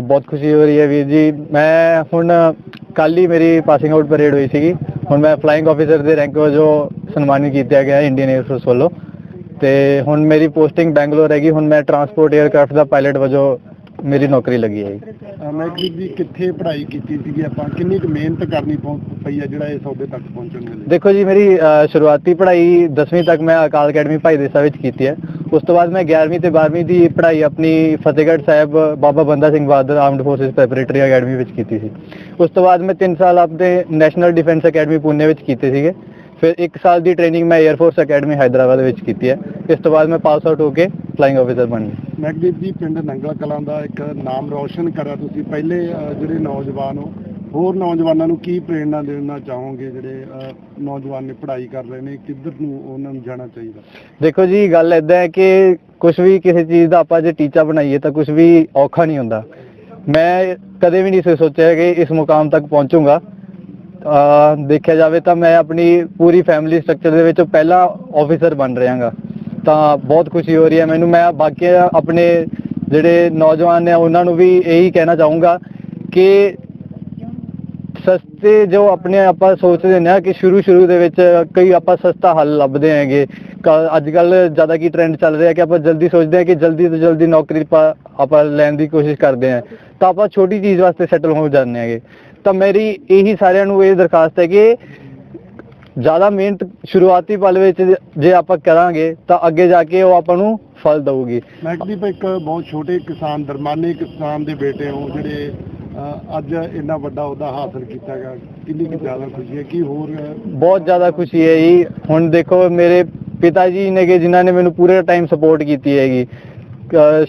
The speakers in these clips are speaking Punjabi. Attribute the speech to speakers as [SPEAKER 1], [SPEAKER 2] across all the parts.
[SPEAKER 1] ਬਹੁਤ ਖੁਸ਼ੀ ਹੋ ਰਹੀ ਹੈ ਵੀਰ ਜੀ। ਮੈਂ ਹੁਣ ਕੱਲ ਹੀ ਮੇਰੀ ਪਾਸਿੰਗ ਆਊਟ ਪਰੇਡ ਹੋਈ ਸੀਗੀ। ਹੁਣ ਮੈਂ ਫਲਾਈਂਗ ਆਫੀਸਰ ਦੇ ਰੈਂਕ ਵਜੋਂ ਸਨਮਾਨਿਤ ਕੀਤਾ ਗਿਆ ਇੰਡੀਅਨ 에ਅਰ ਫੋਰਸ ਵੱਲੋਂ। ਤੇ ਹੁਣ ਮੇਰੀ ਪੋਸਟਿੰਗ ਬੈਂਗਲੌਰ ਹੈਗੀ। ਹੁਣ ਮੈਂ ਟਰਾਂਸਪੋਰਟ 에ਅਰਕ੍ਰਾਫਟ ਦਾ ਪਾਇਲਟ ਵਜੋਂ ਮੇਰੀ ਨੌਕਰੀ ਲੱਗੀ ਹੈ
[SPEAKER 2] ਮਹਿਕਦੀਪ ਜੀ ਕਿੱਥੇ ਪੜ੍ਹਾਈ ਕੀਤੀ ਸੀਗੀ? ਆਪਾਂ ਕਿੰਨੀ ਕੁ ਮਿਹਨਤ ਕਰਨੀ ਪਈ ਆ ਜਿਹੜਾ ਇਹ ਸੌਦੇ ਤੱਕ ਪਹੁੰਚਣ ਦੇ ਲਈ
[SPEAKER 1] ਦੇਖੋ ਜੀ ਮੇਰੀ ਸ਼ੁਰੂਆਤੀ ਪੜ੍ਹਾਈ 10ਵੀਂ ਤੱਕ ਮੈਂ ਅਕਾਲ ਅਕੈਡਮੀ ਭਾਈ ਦੇਸਾ ਵਿੱਚ ਕੀਤੀ ਹੈ। ਉਸ ਤੋਂ ਬਾਅਦ ਮੈਂ 11ਵੀਂ ਤੇ 12ਵੀਂ ਦੀ ਪੜ੍ਹਾਈ ਆਪਣੀ Fatehgarh Sahib Baba Banda Singh Bahadur armed forces preparatory academy ਵਿੱਚ ਕੀਤੀ ਸੀ। ਉਸ ਤੋਂ ਬਾਅਦ ਮੈਂ 3 ਸਾਲ ਆਪਣੇ ਨੈਸ਼ਨਲ ਡਿਫੈਂਸ ਅਕੈਡਮੀ ਪੂਨੇ ਵਿੱਚ ਕੀਤੇ ਸੀਗੇ। ਫਿਰ 1 ਸਾਲ ਦੀ ਟ੍ਰੇਨਿੰਗ ਮੈਂ 에ਅਰ ਫੋਰਸ ਅਕੈਡਮੀ ਹੈਦਰਾਬਾਦ ਵਿੱਚ ਕੀਤੀ ਹੈ। ਇਸ ਤੋਂ ਬਾਅਦ ਮੈਂ ਪਾਸ ਆਊਟ ਹੋ ਕੇ ਫਲਾਈਂਗ ਆਫੀਸਰ ਬਣ ਗਿਆ।
[SPEAKER 2] ਮਹਿਕਦੀਪ ਜੀ, ਪਿੰਡ ਨੰਗਲਾ ਕਲਾਂ ਦਾ ਇੱਕ ਨਾਮ ਰੌਸ਼ਨ ਕਰਿਆ ਤੁਸੀਂ। ਪਹਿਲੇ ਜਿਹੜੇ ਨੌਜਵਾਨ ਹੋ ਹੋਰ ਨੌਜਵਾਨਾਂ ਨੂੰ ਕੀ ਪ੍ਰੇਰਣਾ ਦੇਣਾ ਚਾਹੋਗੇ ਜਿਹੜੇ ਨੌਜਵਾਨ ਨੇ ਪੜ੍ਹਾਈ ਕਰ ਰਹੇ ਨੇ, ਕਿੱਧਰ ਨੂੰ ਉਹਨਾਂ ਨੂੰ ਜਾਣਾ ਚਾਹੀਦਾ?
[SPEAKER 1] ਦੇਖੋ ਜੀ, ਗੱਲ ਇਦਾਂ ਹੈ ਕਿ ਕੁਝ ਵੀ ਕਿਸੇ ਚੀਜ਼ ਦਾ ਆਪਾਂ ਜੇ ਟੀਚਾ ਬਣਾਈਏ ਤਾਂ ਕੁਝ ਵੀ ਔਖਾ ਨਹੀਂ ਹੁੰਦਾ। ਮੈਂ ਕਦੇ ਵੀ ਨਹੀਂ ਸੀ, ਸੋਚਿਆ ਕਿ ਇਸ ਮੁਕਾਮ ਤੱਕ ਪਹੁੰਚੂੰਗਾ। ਦੇਖਿਆ ਜਾਵੇ ਤਾਂ ਮੈਂ ਆਪਣੀ ਪੂਰੀ ਫੈਮਿਲੀ ਸਟਰਕਚਰ ਦੇ ਵਿੱਚ ਪਹਿਲਾ ਆਫੀਸਰ ਬਣ ਰਿਹਾਗਾ ਤਾਂ ਬਹੁਤ ਖੁਸ਼ੀ ਹੋ ਰਹੀ ਹੈ ਮੈਨੂੰ। ਮੈਂ ਬਾਕੀ ਆਪਣੇ ਜਿਹੜੇ ਨੌਜਵਾਨ ਨੇ, ਉਹਨਾਂ ਨੂੰ ਵੀ ਇਹੀ ਕਹਿਣਾ ਚਾਹੂੰਗਾ ਕਿ ਸਸਤੇ ਜੋ ਆਪਣੇ ਆਪਾਂ ਸੋਚਦੇ ਨੇ ਕਿ ਸ਼ੁਰੂ ਸ਼ੁਰੂ ਦੇ ਵਿੱਚ ਕਈ ਆਪਾਂ ਸਸਤਾ ਹੱਲ ਲੱਭਦੇ ਹੈਗੇ। ਅੱਜ ਕੱਲ ਜ਼ਿਆਦਾ ਕੀ ਟ੍ਰੈਂਡ ਚੱਲ ਰਿਹਾ ਕਿ ਆਪਾਂ ਜਲਦੀ ਸੋਚਦੇ ਹਾਂ ਕਿ ਜਲਦੀ ਤੋਂ ਜਲਦੀ ਨੌਕਰੀ ਆਪਾਂ ਲੈਣ ਦੀ ਕੋਸ਼ਿਸ਼ ਕਰਦੇ ਹਾਂ। ਤਾਂ ਆਪਾਂ ਛੋਟੀ ਚੀਜ਼ ਵਾਸਤੇ ਸੈਟਲ ਹੋ ਜਾਂਦੇ ਹੈਗੇ। ਤਾਂ ਮੇਰੀ ਇਹੀ ਸਾਰਿਆਂ ਨੂੰ ਇਹ ਦਰਖਾਸਤ ਹੈ ਕਿ ਜ਼ਿਆਦਾ ਮਿਹਨਤ ਸ਼ੁਰੂਆਤੀ ਪਲ ਵਿੱਚ ਜੇ ਆਪਾਂ ਕਰਾਂਗੇ ਤਾਂ ਅੱਗੇ ਜਾ ਕੇ ਉਹ ਆਪਾਂ ਨੂੰ ਫਲ ਦਊਗੀ।
[SPEAKER 2] ਮਹਿਕਦੀਪ ਇੱਕ ਬਹੁਤ ਛੋਟੇ ਕਿਸਾਨ, ਦਰਮਾਨੇ ਕਿਸਾਨ ਦੇ ਬੇਟੇ ਹੋ ਜਿਹੜੇ ਅੱਜ ਇੰਨਾ ਵੱਡਾ ਉਹਦਾ ਹਾਸਲ ਕੀਤਾ ਗਿਆ। ਕਿੰਨੀ ਕੁ ਜ਼ਿਆਦਾ ਖੁਸ਼ੀ ਹੈ? ਕੀ ਹੋਰ
[SPEAKER 1] ਬਹੁਤ ਜ਼ਿਆਦਾ ਖੁਸ਼ੀ ਹੈ ਜੀ। ਹੁਣ ਦੇਖੋ ਮੇਰੇ ਪਿਤਾ ਜੀ ਨੇਗੇ ਜਿਨ੍ਹਾਂ ਨੇ ਮੈਨੂੰ ਪੂਰੇ ਟਾਈਮ ਸਪੋਰਟ ਕੀਤੀ ਹੈਗੀ।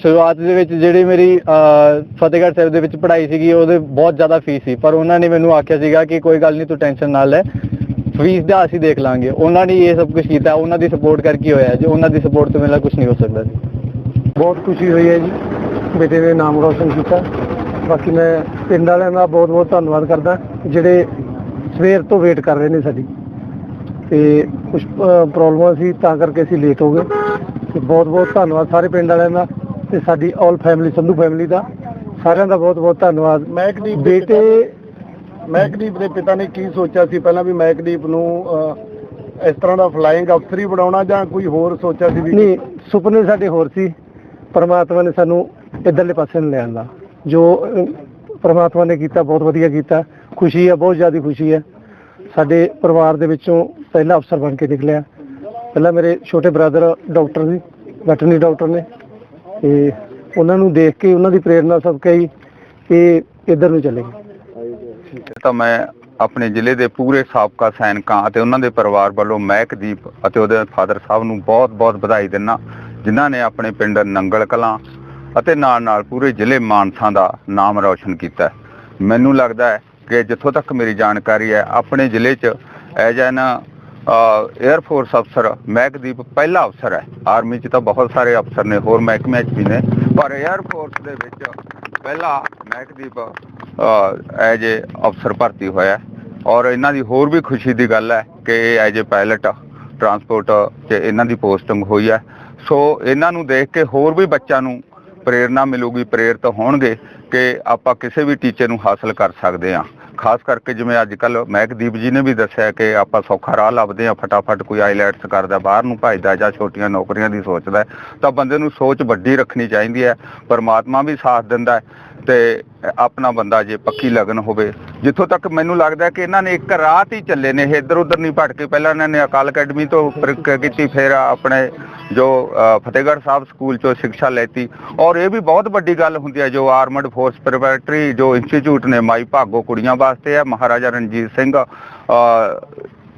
[SPEAKER 1] ਸ਼ੁਰੂਆਤ ਦੇ ਵਿੱਚ ਜਿਹੜੀ ਮੇਰੀ ਫਤਿਹਗੜ੍ਹ ਸਾਹਿਬ ਦੇ ਵਿੱਚ ਪੜ੍ਹਾਈ ਸੀਗੀ ਉਹਦੇ ਬਹੁਤ ਜ਼ਿਆਦਾ ਫੀਸ ਸੀ। ਪਰ ਉਹਨਾਂ ਨੇ ਮੈਨੂੰ ਆਖਿਆ ਸੀਗਾ ਕਿ ਕੋਈ ਗੱਲ ਨਹੀਂ ਤੂੰ ਟੈਨਸ਼ਨ ਨਾ ਲੈ। ਫੀਸ ਦਾ ਅਸੀਂ ਦੇਖ ਲਾਂਗੇ। ਉਹਨਾਂ ਨੇ ਇਹ ਸਭ ਕੁਝ ਕੀਤਾ। ਉਹਨਾਂ ਦੀ ਸਪੋਰਟ ਕਰਕੇ ਹੋਇਆ ਜੇ। ਉਹਨਾਂ ਦੀ ਸਪੋਰਟ ਤੋਂ ਮੇਰਾ ਕੁਝ ਨਹੀਂ ਹੋ ਸਕਦਾ ਸੀ
[SPEAKER 3] ਬਹੁਤ ਖੁਸ਼ੀ ਹੋਈ ਹੈ ਜੀ। ਬੇਟੇ ਨੇ ਨਾਮ ਰੋਸ਼ਨ ਕੀਤਾ। ਬਾਕੀ ਮੈਂ ਪਿੰਡ ਵਾਲਿਆਂ ਦਾ ਬਹੁਤ ਬਹੁਤ ਧੰਨਵਾਦ ਕਰਦਾ ਜਿਹੜੇ ਸਵੇਰ ਤੋਂ ਵੇਟ ਕਰ ਰਹੇ ਨੇ ਸਾਡੀ। ਤੇ ਕੁਝ ਪ੍ਰੋਬਲਮਾਂ ਸੀ ਤਾਂ ਕਰਕੇ ਅਸੀਂ ਲੇਟ ਹੋ ਗਏ। ਤੇ ਬਹੁਤ ਬਹੁਤ ਧੰਨਵਾਦ ਸਾਰੇ ਪਿੰਡ ਵਾਲਿਆਂ ਦਾ ਤੇ ਸਾਡੀ ਆਲ ਫੈਮਿਲੀ ਸੰਧੂ ਫੈਮਿਲੀ ਦਾ। ਸਾਰਿਆਂ ਦਾ ਬਹੁਤ ਬਹੁਤ ਧੰਨਵਾਦ।
[SPEAKER 2] ਮਹਿਕਦੀਪ ਦੇ
[SPEAKER 3] ਬੇਟੇ
[SPEAKER 2] ਮਹਿਕਦੀਪ ਦੇ ਪਿਤਾ ਨੇ ਕੀ ਸੋਚਿਆ ਸੀ ਪਹਿਲਾਂ ਵੀ ਮਹਿਕਦੀਪ ਨੂੰ ਇਸ ਤਰ੍ਹਾਂ ਦਾ ਫਲਾਈਂਗ ਅਫਸਰ ਹੀ ਬਣਾਉਣਾ ਜਾਂ ਕੋਈ ਹੋਰ ਸੋਚਿਆ ਸੀ ਵੀ
[SPEAKER 3] ਨਹੀਂ ਸੁਪਨੇ ਸਾਡੇ ਹੋਰ ਸੀ। ਪਰਮਾਤਮਾ ਨੇ ਸਾਨੂੰ ਇਧਰਲੇ ਪਾਸੇ ਨੂੰ ਲਿਆਂਦਾ ਜੋ ਪ੍ਰਮਾਤਮਾ ਨੇ ਕੀਤਾ, ਬਹੁਤ ਵਧੀਆ ਕੀਤਾ। ਖੁਸ਼ੀ ਹੈ, ਬਹੁਤ ਜ਼ਿਆਦਾ ਖੁਸ਼ੀ ਹੈ। ਸਾਡੇ ਪਰਿਵਾਰ ਦੇ ਵਿੱਚੋਂ ਪਹਿਲਾ ਅਫਸਰ ਬਣ ਕੇ ਨਿਕਲਿਆ। ਪਹਿਲਾਂ ਮੇਰੇ ਛੋਟੇ ਬ੍ਰਦਰ ਡਾਕਟਰ ਸੀ, ਵੈਟਰਨਰੀ ਡਾਕਟਰ ਨੇ। ਤੇ ਉਹਨਾਂ ਨੂੰ ਦੇਖ ਕੇ, ਉਹਨਾਂ ਦੀ ਪ੍ਰੇਰਣਾ ਸਭ ਕਈ ਇਹ ਇਧਰ ਨੂੰ ਚਲੇ ਗਏ।
[SPEAKER 4] ਤਾਂ ਮੈਂ ਆਪਣੇ ਜ਼ਿਲ੍ਹੇ ਦੇ ਪੂਰੇ ਸਾਬਕਾ ਸੈਨਿਕਾਂ ਅਤੇ ਉਹਨਾਂ ਦੇ ਪਰਿਵਾਰ ਵੱਲੋਂ ਮਹਿਕਦੀਪ ਅਤੇ ਉਹਦੇ ਫਾਦਰ ਸਾਹਿਬ ਨੂੰ ਬਹੁਤ-ਬਹੁਤ ਵਧਾਈ ਦਿੰਦਾ ਜਿਨ੍ਹਾਂ ਨੇ ਆਪਣੇ ਪਿੰਡ ਨੰਗਲ ਕਲਾਂ ਅਤੇ ਨਾਲ-ਨਾਲ ਪੂਰੇ ਜ਼ਿਲ੍ਹੇ ਮਾਨਸਾ ਦਾ ਨਾਮ ਰੌਸ਼ਨ ਕੀਤਾ ਮੈਨੂੰ ਲੱਗਦਾ ਹੈ ਕਿ ਜਿੱਥੋਂ ਤੱਕ ਮੇਰੀ ਜਾਣਕਾਰੀ ਹੈ, ਆਪਣੇ ਜ਼ਿਲ੍ਹੇ 'ਚ ਐਜ ਐਨ 에ਅਰ ਫੋਰਸ ਅਫਸਰ ਮਹਿਕਦੀਪ ਪਹਿਲਾ ਅਫਸਰ ਹੈ। ਆਰਮੀ 'ਚ ਤਾਂ ਬਹੁਤ ਸਾਰੇ ਅਫਸਰ ਨੇ, ਹੋਰ ਮਹਿਕਮਿਆਂ 'ਚ ਵੀ ਨੇ। ਪਰ 에ਅਰ ਫੋਰਸ ਦੇ ਵਿੱਚ ਪਹਿਲਾ ਮਹਿਕਦੀਪ ਐਜ ਏ ਅਫਸਰ ਭਰਤੀ ਹੋਇਆ ਔਰ ਇਹਨਾਂ ਦੀ ਹੋਰ ਵੀ ਖੁਸ਼ੀ ਦੀ ਗੱਲ ਹੈ ਕਿ ਇਹ ਐਜ ਏ ਪਾਇਲਟ ਟਰਾਂਸਪੋਰਟ 'ਚ ਇਹਨਾਂ ਦੀ ਪੋਸਟਿੰਗ ਹੋਈ ਹੈ। ਸੋ ਇਹਨਾਂ ਨੂੰ ਦੇਖ ਕੇ ਹੋਰ ਵੀ ਬੱਚਿਆਂ ਨੂੰ ਪ੍ਰੇਰਣਾ ਮਿਲੂਗੀ ਪ੍ਰੇਰਿਤ ਹੋਣਗੇ ਕਿ ਆਪਾਂ ਕਿਸੇ ਵੀ ਟੀਚੇ ਨੂੰ ਹਾਸਲ ਕਰ ਸਕਦੇ ਹਾਂ। ਖਾਸ ਕਰਕੇ ਜਿਵੇਂ ਅੱਜ ਕੱਲ ਮਹਿਕਦੀਪ ਜੀ ਨੇ ਵੀ ਦੱਸਿਆ ਕਿ ਆਪਾਂ ਸੌਖਾ ਰਾਹ ਲੱਭਦੇ ਹਾਂ ਫਟਾਫਟ ਕੋਈ ਆਈਲੈਟਸ ਕਰਦਾ ਬਾਹਰ ਨੂੰ ਭਜਦਾ ਜਾਂ ਛੋਟੀਆਂ ਨੌਕਰੀਆਂ ਦੀ ਸੋਚਦਾ ਤਾਂ ਬੰਦੇ ਨੂੰ ਸੋਚ ਵੱਡੀ ਰੱਖਣੀ ਚਾਹੀਦੀ ਹੈ ਪਰਮਾਤਮਾ ਵੀ ਸਾਥ ਦਿੰਦਾ ਹੈ ਤੇ ਆਪਣਾ ਬੰਦਾ ਜੇ ਪੱਕੀ ਲਗਨ ਹੋਵੇ। ਜਿੱਥੋਂ ਤੱਕ ਮੈਨੂੰ ਲੱਗਦਾ ਕਿ ਇਹਨਾਂ ਨੇ ਇੱਕ ਰਾਹ ਤੇ ਹੀ ਚੱਲੇ ਨੇ ਇਹ ਇੱਧਰ ਉੱਧਰ ਨਹੀਂ ਭਟਕੇ। ਪਹਿਲਾਂ ਇਹਨਾਂ ਨੇ ਅਕਾਲ ਅਕੈਡਮੀ ਤੋਂ ਪ੍ਰਿਕ ਕੀਤੀ ਫਿਰ ਆਪਣੇ ਜੋ ਅ, ਫਤਿਹਗੜ੍ਹ ਸਾਹਿਬ ਸਕੂਲ ਚੋਂ ਸਿੱਖਿਆ ਲੈਤੀ। ਔਰ ਇਹ ਵੀ ਬਹੁਤ ਵੱਡੀ ਗੱਲ ਹੁੰਦੀ ਹੈ ਜੋ ਆਰਮਡ ਫੋਰਸ ਪ੍ਰੈਪਰੇਟਰੀ ਜੋ ਇੰਸਟੀਚਿਊਟ ਨੇ ਮਾਈ ਭਾਗੋ ਕੁੜੀਆਂ ਵਾਸਤੇ ਹੈ ਮਹਾਰਾਜਾ ਰਣਜੀਤ ਸਿੰਘ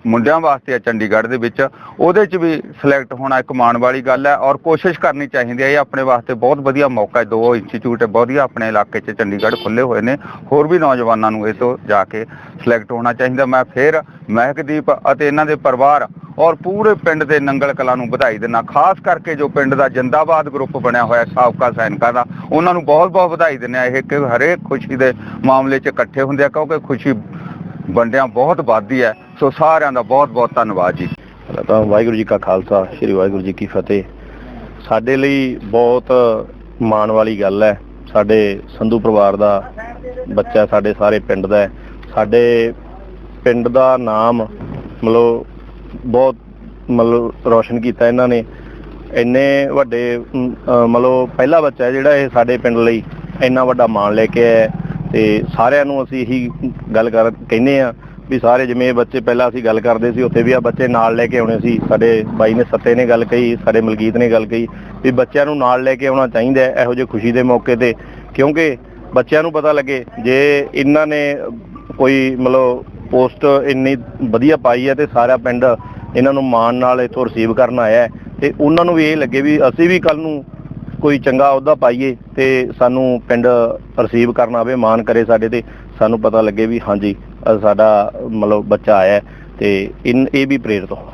[SPEAKER 4] ਮੁੰਡਿਆਂ ਵਾਸਤੇ ਹੈ ਚੰਡੀਗੜ੍ਹ ਦੇ ਵਿੱਚ। ਉਹਦੇ 'ਚ ਵੀ ਸਿਲੈਕਟ ਹੋਣਾ ਇੱਕ ਮਾਣ ਵਾਲੀ ਗੱਲ ਹੈ ਔਰ ਕੋਸ਼ਿਸ਼ ਕਰਨੀ ਚਾਹੀਦੀ ਹੈ, ਇਹ ਆਪਣੇ ਵਾਸਤੇ ਬਹੁਤ ਵਧੀਆ ਮੌਕਾ ਹੈ। ਦੋ ਇੰਸਟੀਚਿਊਟ ਵਧੀਆ ਆਪਣੇ ਇਲਾਕੇ 'ਚ ਚੰਡੀਗੜ੍ਹ ਖੁੱਲੇ ਹੋਏ ਨੇ। ਹੋਰ ਵੀ ਨੌਜਵਾਨਾਂ ਨੂੰ ਇਹ ਤੋਂ ਜਾ ਕੇ ਸਿਲੈਕਟ ਹੋਣਾ ਚਾਹੀਦਾ। ਮੈਂ ਫੇਰ ਮਹਿਕਦੀਪ ਅਤੇ ਇਹਨਾਂ ਦੇ ਪਰਿਵਾਰ ਔਰ ਪੂਰੇ ਪਿੰਡ ਦੇ ਨੰਗਲ ਕਲਾ ਨੂੰ ਵਧਾਈ ਦਿੰਦਾ। ਖਾਸ ਕਰਕੇ ਜੋ ਪਿੰਡ ਦਾ ਜਿੰਦਾਬਾਦ ਗਰੁੱਪ ਬਣਿਆ ਹੋਇਆ ਸਾਬਕਾ ਸੈਨਿਕਾਂ ਦਾ, ਉਹਨਾਂ ਨੂੰ ਬਹੁਤ-ਬਹੁਤ ਵਧਾਈ ਦਿੰਦੇ ਆ ਇਹ ਕਿ ਹਰੇਕ ਖੁਸ਼ੀ ਦੇ ਮਾਮਲੇ 'ਚ ਇਕੱਠੇ ਹੁੰਦੇ ਆ, ਕਿਉਂਕਿ ਖੁਸ਼ੀ ਵੰਡਿਆਂ ਬਹੁਤ ਵੱਧਦੀ ਹੈ। ਸੋ ਸਾਰਿਆਂ ਦਾ ਬਹੁਤ-ਬਹੁਤ ਧੰਨਵਾਦ ਜੀ।
[SPEAKER 5] ਤਾਂ ਵਾਹਿਗੁਰੂ ਜੀ ਕਾ ਖਾਲਸਾ, ਸ੍ਰੀ ਵਾਹਿਗੁਰੂ ਜੀ ਕੀ ਫਤਿਹ। ਸਾਡੇ ਲਈ ਬਹੁਤ ਮਾਣ ਵਾਲੀ ਗੱਲ ਹੈ। ਸਾਡੇ ਸੰਧੂ ਪਰਿਵਾਰ ਦਾ ਬੱਚਾ ਸਾਡੇ ਸਾਰੇ ਪਿੰਡ ਦਾ ਸਾਡੇ ਪਿੰਡ ਦਾ ਨਾਮ ਮਤਲਬ ਬਹੁਤ ਮਤਲਬ ਰੌਸ਼ਨ ਕੀਤਾ ਇਹਨਾਂ ਨੇ। ਇੰਨੇ ਵੱਡੇ ਮਤਲਬ ਪਹਿਲਾ ਬੱਚਾ ਜਿਹੜਾ ਇਹ ਸਾਡੇ ਪਿੰਡ ਲਈ ਇੰਨਾ ਵੱਡਾ ਮਾਣ ਲੈ ਕੇ ਆਇਆ ਤੇ ਸਾਰਿਆਂ ਨੂੰ ਅਸੀਂ ਇਹੀ ਗੱਲ ਕਰ, ਕਹਿੰਦੇ ਆ ਵੀ ਸਾਰੇ ਜਿਵੇਂ ਇਹ ਬੱਚੇ ਪਹਿਲਾਂ ਅਸੀਂ ਗੱਲ ਕਰਦੇ ਸੀ, ਉੱਥੇ ਵੀ ਆ ਬੱਚੇ ਨਾਲ ਲੈ ਕੇ ਆਉਣੇ ਸੀ। ਸਾਡੇ ਬਾਈ ਨੇ ਸੱਤੇ ਨੇ ਗੱਲ ਕਹੀ, ਸਾਡੇ ਮਲਕੀਤ ਨੇ ਗੱਲ ਕਹੀ ਵੀ ਬੱਚਿਆਂ ਨੂੰ ਨਾਲ ਲੈ ਕੇ ਆਉਣਾ ਚਾਹੀਦਾ ਇਹੋ ਜਿਹੇ ਖੁਸ਼ੀ ਦੇ ਮੌਕੇ ਤੇ। ਕਿਉਂਕਿ ਬੱਚਿਆਂ ਨੂੰ ਪਤਾ ਲੱਗੇ, ਜੇ ਇਹਨਾਂ ਨੇ ਕੋਈ ਮਤਲਬ ਪੋਸਟ ਇੰਨੀ ਵਧੀਆ ਪਾਈ ਹੈ ਤੇ ਸਾਰਾ ਪਿੰਡ ਇਹਨਾਂ ਨੂੰ ਮਾਣ ਨਾਲ ਇੱਥੋਂ ਰਿਸੀਵ ਕਰਨ ਆਇਆ ਤੇ ਉਹਨਾਂ ਨੂੰ ਵੀ ਇਹ ਲੱਗੇ ਵੀ ਅਸੀਂ ਵੀ ਕੱਲ ਨੂੰ ਕੋਈ ਚੰਗਾ ਅਹੁਦਾ ਪਾਈਏ ਤੇ ਸਾਨੂੰ ਪਿੰਡ ਰਿਸੀਵ ਕਰਨ ਆਵੇ, ਮਾਣ ਕਰੇ ਸਾਡੇ ਤੇ। ਸਾਨੂੰ ਪਤਾ ਲੱਗੇ ਵੀ ਹਾਂਜੀ ਸਾਡਾ ਮਤਲਬ ਬੱਚਾ ਆਇਆ ਤੇ ਇਨ, ਇਹ ਵੀ ਪ੍ਰੇਰਿਤ ਹੋ